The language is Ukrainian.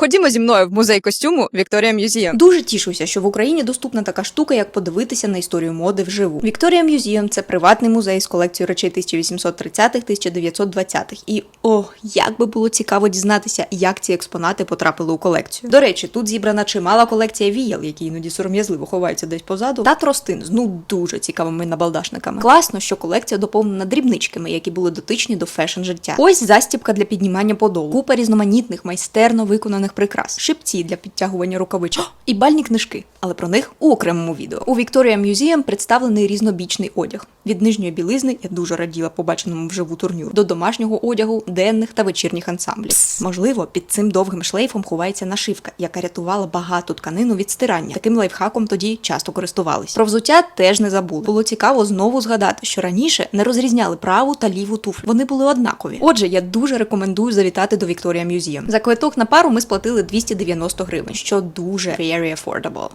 Ходімо зі мною в музей костюму Вікторія Мюзієм. Дуже тішуся, що в Україні доступна така штука, як подивитися на історію моди вживу. Вікторія Мюзієм це приватний музей з колекцією речей 1830-1920-х. І о, як би було цікаво дізнатися, як ці експонати потрапили у колекцію. До речі, тут зібрана чимала колекція віял, які іноді сором'язливо ховаються десь позаду, та тростин з ну дуже цікавими набалдашниками. Класно, що колекція доповнена дрібничками, які були дотичні до фешн життя. Ось застібка для піднімання подолу, купа різноманітних майстерно виконаних прикрас, шипці для підтягування рукавичок і бальні книжки, але про них у окремому відео. У Victoria Museum представлений різнобічний одяг. Від нижньої білизни я дуже раділа побаченому вживу турнюру до домашнього одягу, денних та вечірніх ансамблів. Можливо, під цим довгим шлейфом ховається нашивка, яка рятувала багату тканину від стирання. Таким лайфхаком тоді часто користувались. Про взуття теж не забули. Було цікаво знову згадати, що раніше не розрізняли праву та ліву туфлю. Вони були однакові. Отже, я дуже рекомендую завітати до Victoria Museum. За квиток на пару ми сплатили 290 гривень, що дуже very affordable.